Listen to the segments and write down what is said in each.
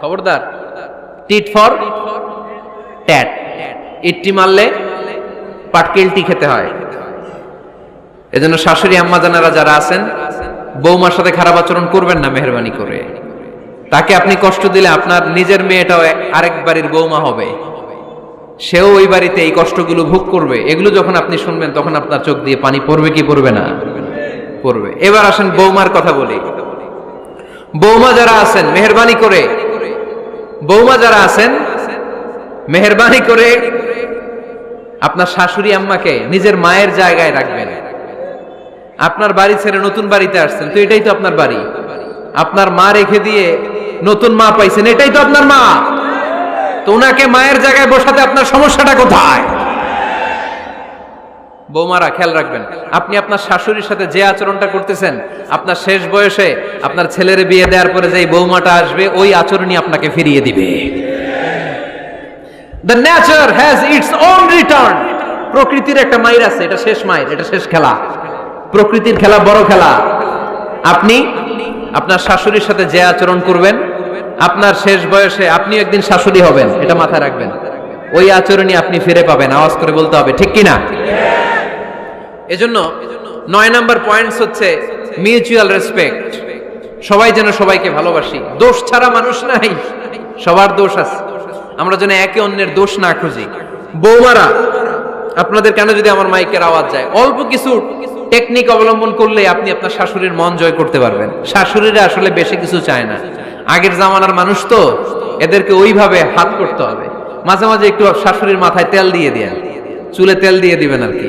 খবরদার। Tit for tat ইটটি মারলে পাটকেলটি খেতে হয়। এজন্য শাশুড়ি, আম্মা জানারা যারা আছেন, বৌমার সাথে খারাপ আচরণ করবেন না মেহরবানি করে। তাকে আপনি কষ্ট দিলে আপনার নিজের মেয়েটাও আরেক বাড়ির বৌমা হবে। সেও ওই বাড়িতে এই কষ্টগুলো ভোগ করবে। এগুলো যখন আপনি শুনবেন, তখন আপনার চোখ দিয়ে পানি পড়বে কি পড়বে না? পড়বে। এবার আসেন বৌমার কথা বলি। বৌমা যারা আছেন, মেহরবানি করে বৌমা যারা আছেন, মেহরবানি করে আপনার শাশুড়ি আম্মাকে নিজের মায়ের জায়গায় রাখবেন। আপনার বাড়ি ছেড়ে নতুন বাড়িতে আসছেন, তো এটাই তো আপনার বাড়ি। আপনার মা রেখে দিয়ে নতুন মা পাইছেন, এটাই তো আপনার মা। তো ওনাকে মায়ের জায়গায় বসাতে আপনার সমস্যাটা কোথায়? বৌমারা, খেয়াল রাখবেন। আপনি আপনার শাশুড়ির সাথে যে আচরণটা করতেছেন, আপনার শেষ বয়সে আপনার ছেলের বিয়ে দেওয়ার পরে যে বৌমাটা আসবে, ওই আচরণই আপনাকে ফিরিয়ে দিবে। The nature has its own return প্রকৃতির একটা মাইর আছে, এটা শেষ মাইর এটা শেষ খেলা। প্রকৃতির খেলা বড় খেলা। আপনি আপনার শাশুড়ির সাথে যে আচরণ করবেন, আপনার শেষ বয়সে আপনি একদিন শাশুড়ি হবেন, এটা মাথায় রাখবেন। ওই আচরণই আপনি ফিরে পাবেন, আওয়াজ করে বলতে হবে, ঠিক কিনা? এজন্য নয় নাম্বার পয়েন্টস হচ্ছে মিউচুয়াল রেসপেক্ট সবাই যেন সবাইকে ভালোবাসি। দোষ ছাড়া মানুষ নাই। সবার দোষ আছে। আমরা যেন একে অন্যের দোষ না খুঁজি। বৌমারা, আপনাদের কেন যদি আমার মাইকের আওয়াজ যায়? অল্প কিছু টেকনিক অবলম্বন করলে আপনি আপনার শাশুড়ির মন জয় করতে পারবেন। শাশুড়িরা আসলে বেশি কিছু চায় না। আগের জামানার মানুষ তো এদেরকে ওইভাবে হাত করতে হবে। মাঝে মাঝে একটু শাশুড়ির মাথায় তেল দিয়ে দেন। চুলে তেল দিয়ে দিবেন আর কি।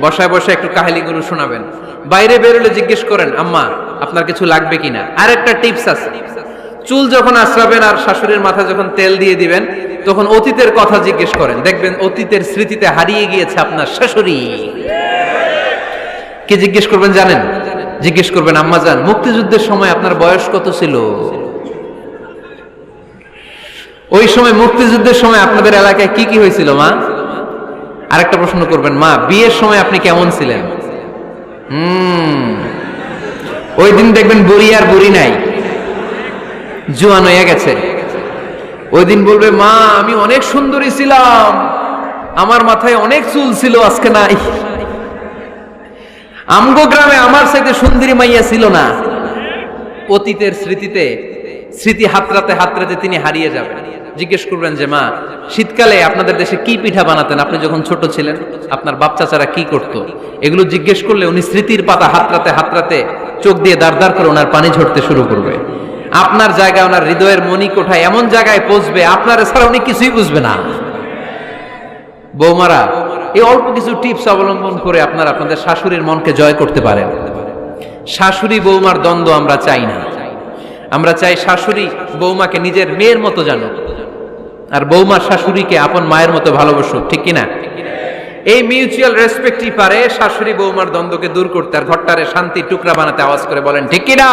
বসায় বসে একটু কাহিনীগুলো শোনাবেন। বাইরে বেরোলে জিজ্ঞেস করেন, আম্মা, আপনার কিছু লাগবে কিনা? আর একটা টিপস আছে। চুল যখন আশ্রাবেন আর শাশুড়ির মাথা যখন তেল দিয়ে দিবেন, তখন অতীতের কথা জিজ্ঞেস করেন। দেখবেন অতীতের স্মৃতিতে হারিয়ে গিয়েছে আপনার শাশুড়ি। কি জিজ্ঞেস করবেন জানেন? জিজ্ঞেস করবেন, আম্মা যান মুক্তিযুদ্ধের সময় আপনার বয়স কত ছিল? ওই সময় মুক্তিযুদ্ধের সময় আপনাদের এলাকায় কি কি হয়েছিল, মা? আরেকটা প্রশ্ন করবেন, মা, বিয়ের সময় আপনি কেমন ছিলেন? হুম। ওই দিন দেখবেন বুড়ি আর বুড়ি নাই। জুয়ান হয়ে গেছে। ওই দিন বলবে, মা, আমি অনেক সুন্দরী ছিলাম। আমার মাথায় অনেক চুল ছিল, আজকে নাই। আমগো গ্রামে আমার সাথে সুন্দরী মাইয়া ছিল না। অতীতের স্মৃতিতে, স্মৃতি হাতরাতে হাতরাতে তিনি হারিয়ে যাবেন। জিজ্ঞেস করবেন যে, মা, শীতকালে আপনাদের দেশে কি পিঠা বানাতেন? আপনি যখন ছোট ছিলেন, আপনার বাপ চাচারা কি করত? এগুলো জিজ্ঞেস করলে উনি স্মৃতির পাতা হাতরাতে হাতরাতে চোখ দিয়ে দাঁড় দাঁড় করে ওনার পানি ঝরতে শুরু করবে। আপনার জায়গায় ওনার হৃদয়ের মনি কোঠায় এমন জায়গায় পৌঁছবে, আপনার এছাড়া উনি কিছুই বুঝবে না। বৌমারা, এই অল্প কিছু টিপস অবলম্বন করে আপনারা আপনাদের শাশুড়ির মনকে জয় করতে পারেন। শাশুড়ি বৌমার দ্বন্দ্ব আমরা চাই না। আমরা চাই শাশুড়ি বৌমাকে নিজের মেয়ের মতো জানুক। আর বৌমা শাশুড়িকে আপন মায়ের মতো ভালোবাসুক, ঠিক কিনা? এই মিউচুয়াল রেসপেক্টই পারে শাশুড়ি বৌমার দ্বন্দ্বকে দূর করতে আর ঘরটারে শান্তি টুকরা বানাতে আওয়াজ করে বলেন, ঠিক কিনা?